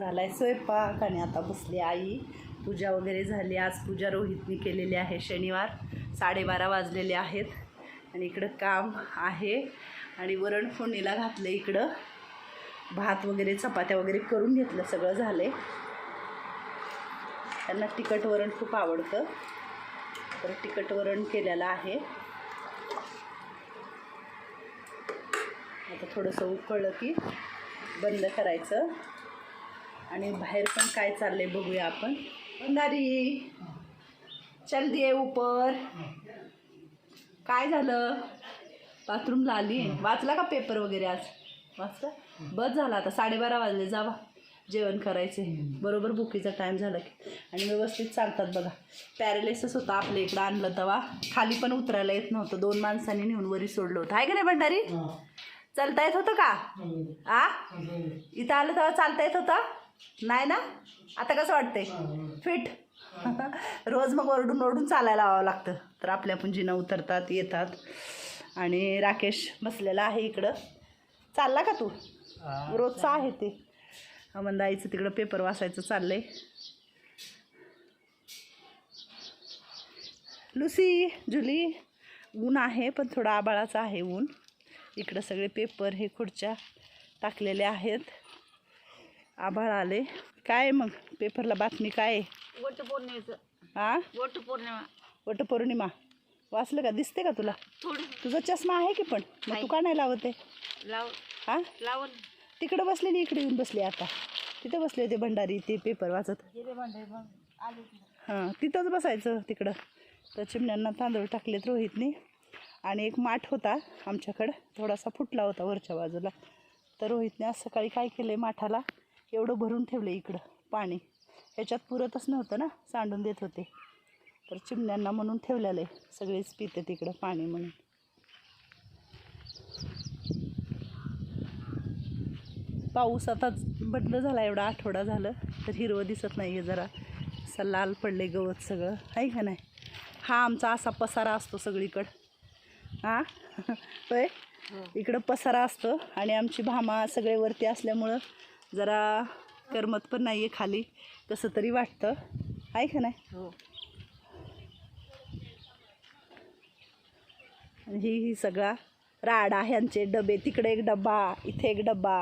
झालाय स्वयंपाक आणि आता बसली आई. पूजा वगैरे झाली. आज पूजा रोहितनी केलेली आहे शनिवार. साडेबारा वाजलेले आहेत आणि इकडं काम आहे. आणि वरण फोडणीला घातलं इकडं. भात वगैरे चपात्या वगैरे करून घेतलं. सगळं झालंय. त्यांना तिखट वरण खूप आवडतं. तर तिखट वरण केलेलं आहे. आता थोडंसं उकळलं की बंद करायचं. आणि बाहेर पण काय चाललंय बघूया आपण. बंदारी चल दिये उपर. काय झालं? बाथरूमला आली. वाचला का पेपर वगैरे आज? वाचला? बस झाला आता. साडेबारा वाजले. जावा. जेवण करायचे. बरोबर बुकीचा टाईम झाला की. आणि व्यवस्थित चालतात बघा. पॅरालिसिस होता आपल्या इकडं आणलं तेव्हा खाली पण उतरायला येत नव्हतं. दोन माणसांनी नेऊन वरी सोडलं होतं. आहे का नाही भंडारी? चालता येत होतं का? आ? इथं आलं तेव्हा चालता येत होतं? नाही ना? आता कसं वाटतंय? फिट रोज मग ओरडून ओरडून चालायला लावावं लागतं. तर आपल्या पुंजीनं उतरतात येतात. आणि राकेश बसलेला आहे इकडं. चालला का तू? रोजचं आहे ते. आईचं तिकडं पेपर वाचायचं चाललंय. लुसी जुली ऊन आहे पण थोडा आबाळाचं आहे ऊन. इकडं सगळे पेपर हे खुर्च्या टाकलेले आहेत. आभाळ आले काय मग? पेपरला बातमी काय आहे? वटपौर्णिमेचं हा वटपौर्णिमा वटपौर्णिमा वाचलं का? दिसते का तुला? थोडी. तुझा चष्मा आहे की पण? मग तू का नाही लावते लाव हा लावून तिकडं बसलेली इकडे येऊन बसली आता. तिथं बसले होते भंडारी ते पेपर वाचत. हां तिथंच बसायचं तिकडं. तर चिमण्यांना तांदूळ टाकलेत रोहितने. आणि एक माठ होता आमच्याकडं. थोडासा फुटला होता वरच्या बाजूला. तर रोहितने आज सकाळी काय केलं आहे माठाला? एवढं भरून ठेवलं इकडं पाणी. ह्याच्यात पुरतच नव्हतं ना सांडून देत होते. तर चिमण्यांना म्हणून ठेवलेलं आहे. सगळेच पिते तिकडं पाणी म्हणून. पाऊस आता बंद झाला एवढा आठवडा झालं तर हिरवं दिसत नाही आहे जरा. असं लाल पडले गवत सगळं. आहे का नाही? हा आमचा असा पसारा असतो सगळीकडं. हां? होय? इकडं पसारा असतो आणि आमची भामा सगळे वरती असल्यामुळं जरा करमत पण नाही आहे खाली कसं तरी वाटतं. आहे का नाही? हो. ही ही सगळा राडा ह्यांचे डबे तिकडे एक डब्बा इथे एक डब्बा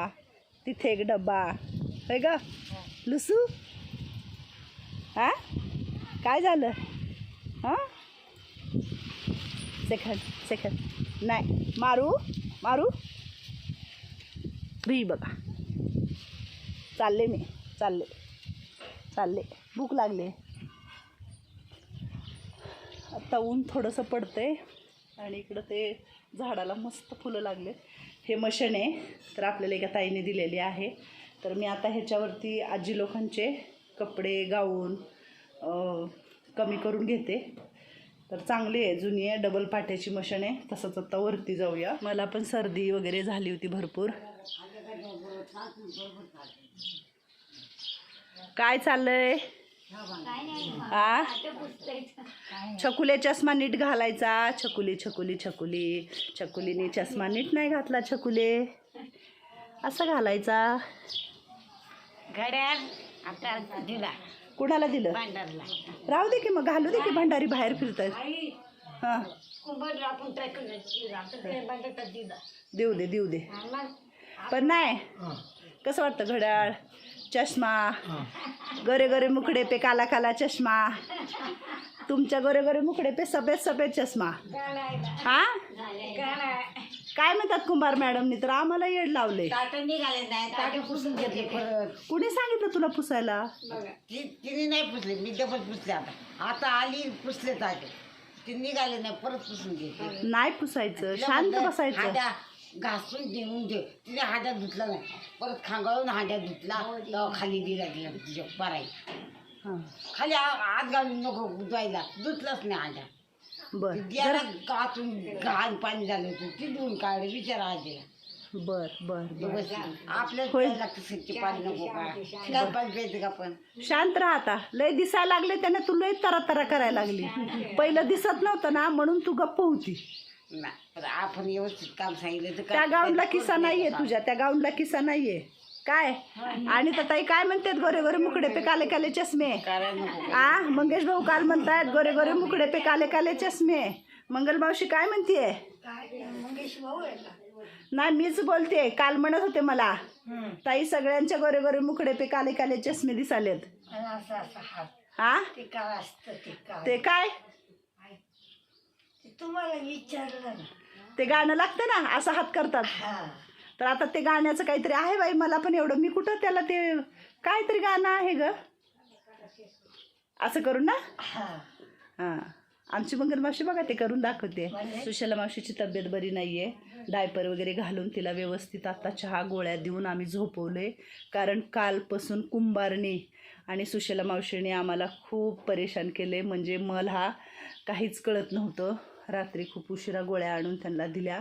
तिथे एक डब्बा होय ग? लुसू? हा काय झालं? हां? Second second. नाही मारू मारू. फ्री बघा. चालले मी चालले चालले. भूक लागले. आता ऊन थोडंसं पडतंय आणि इकडं ते झाडाला मस्त फुलं लागले. हे मशन आहे तर आपल्याला एका ताईने दिलेली आहे. तर मी आता ह्याच्यावरती आजी लोकांचे कपडे गाऊन कमी करून घेते. तर चांगली आहे जुनी आहे डबल पाट्याची मशन आहे. तसंच आता वरती जाऊया. मला पण सर्दी वगैरे झाली होती भरपूर. काय चाललंय? आ? छकुले चष्मा नीट घालायचा. छकुली छकुली छकुली. छकुलीने चष्मा नीट नाही घातला छकुले. असं घालायचा. घड्याळ आता दिला. कुणाला दिलं? भांडारला. राहू दे की मग घालू दे की भंडारी बाहेर फिरतायत हां. देऊ दे देऊ दे. पण नाही. कसं वाटतं घड्याळ? चष्मा? गरे गरे मुकडे पे काला काला चष्मा. तुमच्या गरे गरे मुकडे पे सफेद सफेद चष्मा. हा? काय म्हणतात कुंभार मॅडमनी? तर आम्हाला येड लावले. ताट निघाले नाही ताट पुसून घेतले परत. कुणी सांगितलं तुला पुसायला? ती तिने नाही पुसले मी डबल पुसले आता. आता आली पुसले ताटे. ती निघाले नाही परत पुसून घेतले. नाही पुसायचं. शांत बसायचं. घासून देऊन दे. तिने हाड्या धुतला नाही. परत खांगाळून हाड्या धुतला तेव्हा खाली दिला दिला तुझ्या बराई हां. खाली आ- आत घालून नको धुवायला धुतलंच नाही हाड्या बर. द्याला काचून घाण पाणी झालं होतं. ती धुवून काढले विचारा आजीला. बर बर बर. व्यवस्थित आपल्याला होय. प्यायला लागतं स्वच्छ पाणी नको का गार पाणी प्यायचं का पण शांत राहा आता. लय दिसायला लागले त्याने तू लय तरा तरा करायला लागली. पहिलं दिसत नव्हतं ना म्हणून तू गप्प होती. नाही पण आपण व्यवस्थित काम सांगितलं तर त्या गाऊनला किस्सा नाहीये तुझ्या त्या गाऊनला किस्सा नाहीये. काय? आणि तर ताई काय म्हणतात? गोरे गोरे मुकडे पे काले काले चष्मे. आ? मंगेश भाऊ काल म्हणतायत गोरे गोरे मुकडे पे काले काले चष्मे. मंगल मावशी काय म्हणतीये? नाही मीच बोलते. काल म्हणत होते मला. ताई सगळ्यांच्या गोरे गोरे मुकडे पे काले काले चष्मे दिसालेत. असं असं हात हा ते काय असतं ते काय ते काय ते तुम्हाला विचारलं ते गाणं लागतं ना असं हात करतात. हा. तर आता ते गाण्याचं काहीतरी आहे बाई मला पण एवढं. मी कुठं त्याला ते काहीतरी गाणं आहे ग? असं करून ना? हा. हां. आमची मंगल मावशी बघा ते करून दाखवते. म्हणजे? सुशला मावशीची तब्येत बरी नाही आहे डायपर वगैरे घालून तिला व्यवस्थित आता चहा गोळ्या देऊन आम्ही झोपवले कारण कालपासून कुंभारने आणि सुशला मावशीने आम्हाला खूप परेशान केले म्हणजे मला काहीच कळत नव्हतं. रात्री खूप उशिरा गोळ्या आणून त्यांना दिल्या.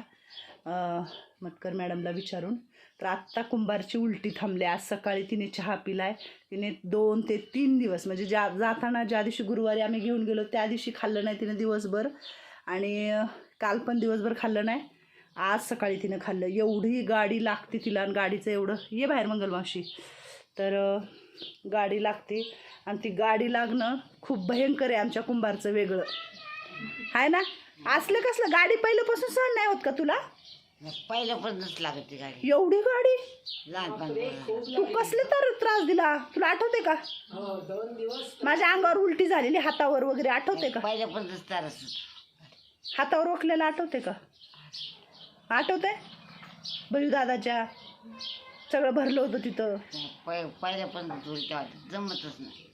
अं, मटकर मॅडमला विचारून तर आत्ता कुंभारची उलटी थांबली आज सकाळी तिने चहा पिलाय. तिने दोन ते तीन दिवस म्हणजे ज्या जाताना ज्या दिवशी गुरुवारी आम्ही घेऊन गेलो त्या दिवशी खाल्लं नाही तिने दिवसभर. आणि काल पण दिवसभर खाल्लं नाही. आज सकाळी तिनं खाल्लं. एवढी गाडी लागते तिला आणि गाडीचं एवढं ये बाहेर मंगलमावशी तर गाडी लागते. आणि ती गाडी लागणं खूप भयंकर आहे आमच्या कुंभारचं वेगळं. आहे ना? असलं कसलं? गाडी पहिल्यापासून सहन नाही होत का तुला? पहिल्यापासूनच लागत ती गाडी. एवढी गाडी? लहानपणी तू कसले तर त्रास दिला? तुला आठवते का? माझ्या अंगावर उलटी झालेली हातावर वगैरे आठवते का? पहिल्यापासूनच त्रास हातावर ओकलेला आठवते का? आठवते? बळू दादाच्या सगळं भरलं होतं तिथं. पहि- पहिल्यापासून उलट्या होत्या जमतच नाही.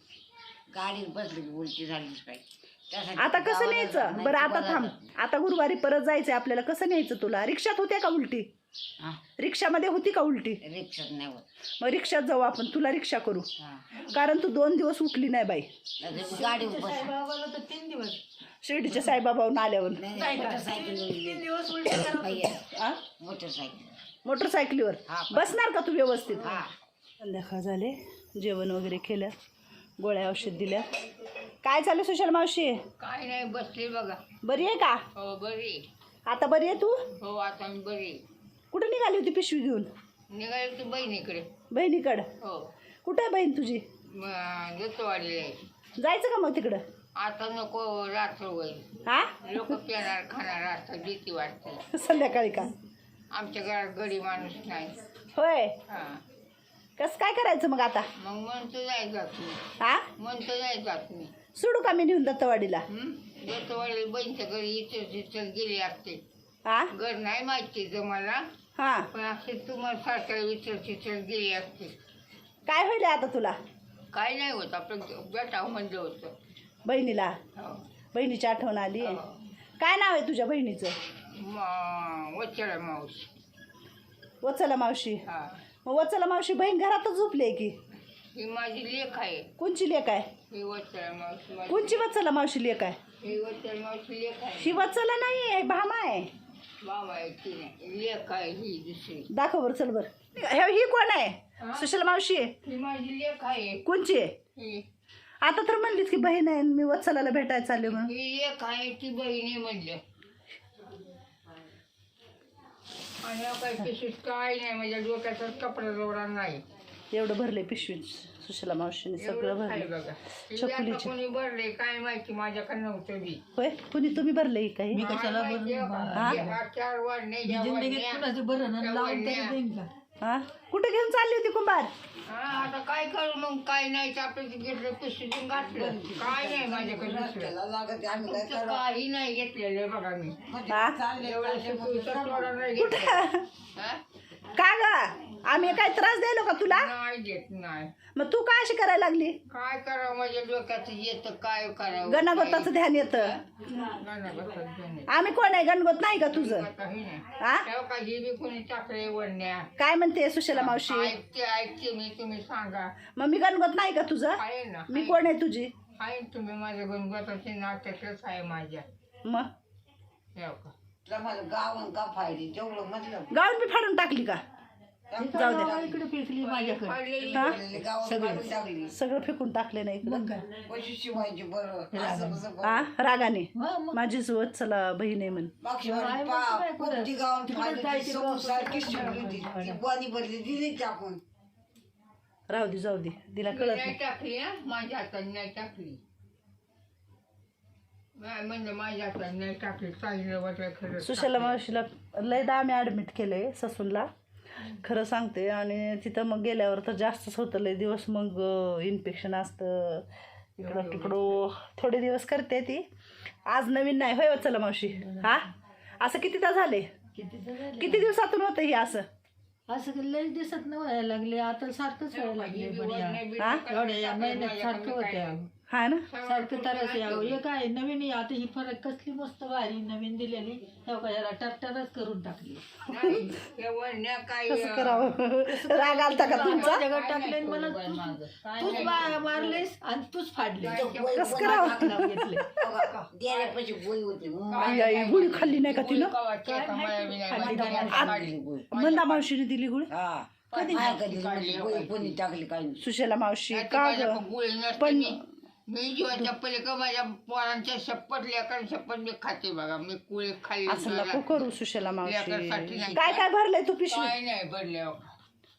गाडीत बसली की उलटी झालीच पाहिजे. आता कसं न्यायचं? बरं आता थांब. आता गुरुवारी परत जायचंय आपल्याला. कसं न्यायचं तुला? रिक्षात होत्या का उलटी? हा, रिक्षामध्ये होती का उलटी? रिक्षात नाही होत. मग रिक्षात जाऊ आपण. तुला रिक्षा करू. हा. कारण तू दोन दिवस उठली नाही बाई. गाडी बस शिर्डीच्या साईबाबाहून आल्यावर. मोटरसायकल आ? मोटरसायकल. मोटरसायकलीवर? हा. बसणार का तू व्यवस्थित? हा. संध्याकाळ झाले. जेवण वगैरे केलं. गोळ्या औषध दिल्या. काय चालू सुशाल मावशी? काय नाही बसले बघा. बरी आहे का? हो बरी आता बरी आहे तू? हो आता मी बरी कुठे निघाली होती पिशवी घेऊन? निघाले की बहिणीकडे. बहिणीकडं? हो. कुठे आहे बहीण तुझी? वाढले जायचं का मग तिकडं? आता नको रात्र होईल. हा? लोक पिणार खाणार असतं भीती वाटते. संध्याकाळी का? आमच्या घरात गडी माणूस नाही. होय? हा. कसं काय करायचं मग आता? मग म्हणतो जाय जात मी हा? म्हणतो जाय जात मी सोडू का मी नेऊन दत्तवाडीला? बहिणीच्या घरी इतर तिथं गेले असते. हा घर नाही माहिती जमाला हा. पण असे तुम्हाला सारख्या विचार तिथं गेले असते. काय होईल आता तुला? काय नाही होत आपलं बेटाव म्हणलं होतं. बहिणीला? हो. बहिणीची आठवण आली? हो. काय नाव आहे तुझ्या बहिणीचं? म- वचला माऊस वचला मावशी? हा. मग वचला मावशी बहीण घरातच झोपली आहे की? ही माझी लेख आहे. कोणची लेख आहे? ही माझी. कोणची वचला मावशी लेख आहे? ही मावशी लेख आहे. ही नाही आहे भामा आहे. बाबा आहे ती नाही. लेख आहे ही दुसरी. दाखव बरं चल बरं. हे ही कोण आहे? सुशील मावशी आहे. ही माझी लेख आहे. कोणची आहे? ही. आता तर म्हणलीस की बहीण आहे आणि मी वत्सलाला भेटायला चालले म्हणून. ही लेख आहे ती बहिणी म्हणलं. आणि काय पिशवीत काय नाही माझ्या डोक्याचा कपडा जोडा नाही. एवढं भरले पिशवीत सुशीला मावशीने सगळं भरलं कोणी भरले काय माहिती माझ्याकडे नव्हतं बी. होय? कुणी तुम्ही भरले काही मी कशाला चार वाढणे हा? कुठे घेऊन चालली होती कुंभार? आता काय करू मग? काय नाही आपलं ते पिशवीतून घातलं. काय नाही माझ्याकडे दुसरं. त्याला लागत आम्ही काय तुमचं काही नाही घेतलेलं बघा मी. हा? एवढं शिकवूचा थोडा नाही घेतला कुठं? हा? का ग? आम्ही काय त्रास द्यायलो का तुला? नाही मग तू काय अशी करायला लागली? काय करावं माझ्या डोक्यात येतं काय करावं? गणागोताचं ध्यान येतं. गणागोताचं. आम्ही कोण आहे? गणगोत नाही का तुझं? हा कोणी टाकले वडण्या काय म्हणते सुशीला मावशी? ऐकते ऐकते मी तुम्ही सांगा. मग मी गणगोत नाही का तुझं? आहे ना मी कोण आहे तुझी? आहे तुम्ही माझ्या गणपताचे नाट्यातच आहे माझ्या. मग? हो का? तुला मला गावन का फायदे जेवढं म्हटलं. गाऊन मी फाडून टाकली का? जाऊ दे. गावात काढून टाकली सगळं. फेकून टाकले नाही इकडं कशी शिवायची बरं. असं कसं बरं. हा? रागाने. माझी सोबत चला बहीण आहे म्हण. मागच्या वेळी पा- पोपटी गावात फायदे ती समोर सारखी शिवली होती. ती पाणी भरली दिली टाकून. राहू दे जाऊ दे. तिला कळत नाही. टाकली हा? माझ्या हाताने नाही टाकली. म्हणजे माझ्या हाताने नाही टाकली. सांगितलं वाटलं खरं सुशाला मावशीला लयदा आम्ही ॲडमिट केले ससूनला. खरं सांगते. आणि तिथं मग गेल्यावर तर जास्तच होतं. लय दिवस मग इन्फेक्शन असतं. इकडं तिकडं थोडे दिवस करते ती. आज नवीन नाही. होय चला मावशी. हा? असं कितीदा झाले? किती तर झाले. किती दिवसातून होतं हे असं? असं लई दिसत नाही व्हायला लागले. आता सारखंच व्हायला लागले. हा? सारखं होतं. हा ना? सारखं तरच यावं. एक आहे नवीन आहे. आता ही फरक कसली मस्त भारी नवीन दिलेली. हो याला टरटरच करून टाकली. कसं करावं. राग आलता का तुमचा? माझ्याकडे टाकले आणि मला तूच तूच मा- मारलेस आणि तूच फाडले कसं करावं? गोळी होती आई, आई, गुळी खाल्ली नाही का तिनं? मंदा मावशीने दिली गुळी? हा. कधी कधी गोळी कोणी टाकली काय नाही? सुशेला मावशी का ग पण मी जीवाच्या पलीकडे माझ्या पोरांच्या शपथ लेकर शपथ मी खाते बघा. मी कुळी खाल्ली असं नको करू सुशेला लेकरासाठी मावशी नाही. काय काय भरलंय तू पिशवी? काय नाही भरले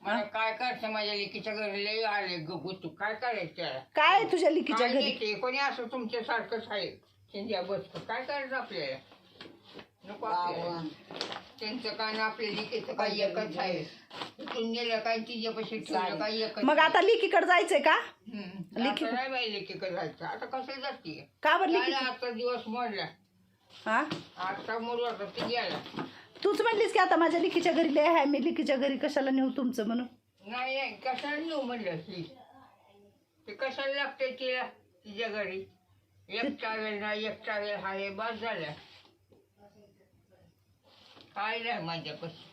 मला काय करायचं माझ्या लेकीच्या घरी? लय आले गगू तू. काय करायचं त्याला? काय तुझ्या लिकीच्या काय घरी? नाही ते. कोणी असं तुमच्या सारखंच आहे. शिंद्या बस काय करायचं आपल्याला? नको आपल्याला. त्यांचं काय ना आपल्या लिकीचं काय एकच आहे. इथून गेलं काय तिच्यापाशी ठेवलं काय एकच मग आता लिकीकडे जायचंय का? हम्म. आता नाही बाई जायचं. आता कसं जाते? का बरं लिकी दिवस मोडला. हा? ते गेला. तूच म्हणलीस की आता माझ्या लिकीच्या घरी लय आहे मी लिकीच्या घरी कशाला नेऊ तुमचं म्हणून? नाही नाही, कशाला नेऊ म्हणलं ती? ते कशाला लागते तिला? तिच्या घरी? एक चावेल ना एक चावेल हा हे बस झालं. काय नाही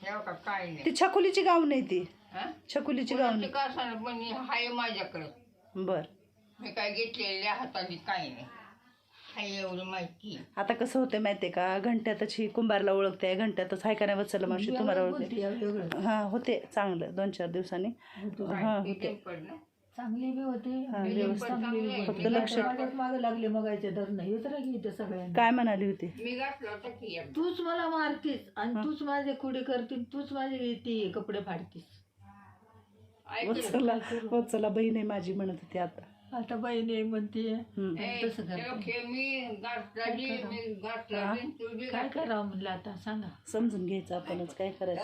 का काय नाही ती छकुलीची गाव नाही ती. हा? छकुलीची गाव कोणाचं नाही. का पण हाय माझ्याकडे. बर. मी काय घेतलेल्या हाताने काय नाही हाय एवढं माहिती. आता कसं होतं माहितीये का? घंट्यातच ही कुंभारला ओळखते घंट्यातच हाय का नाही वत्सला मावशी तुम्हाला ओळखते. हा होते चांगलं दोन चार दिवसांनी. हा होते. चांगली बी होती हा, बिल्डिंग. चांगली फक्त. लक्ष- माझ्याच मागे लागले मगायचे धर नाही येत की इथे सगळ्यांना. काय म्हणाली होती? मी घातलं होतं की एक. तूच मला मारतीस आणि तूच माझे खुडे करतील तूच माझे ते कपडे फाडतीस. ऐकलं. वत्सला वत्सला बहीण आहे माझी म्हणत होती आता. आता बहिणी म्हणते. हम्म. ए, तसं करते. ते ओके, मी घातलं मी घातलं तू बी काय करावं म्हणलं आता? सांगा. समजून घ्यायचं आपणच. काय करायचं?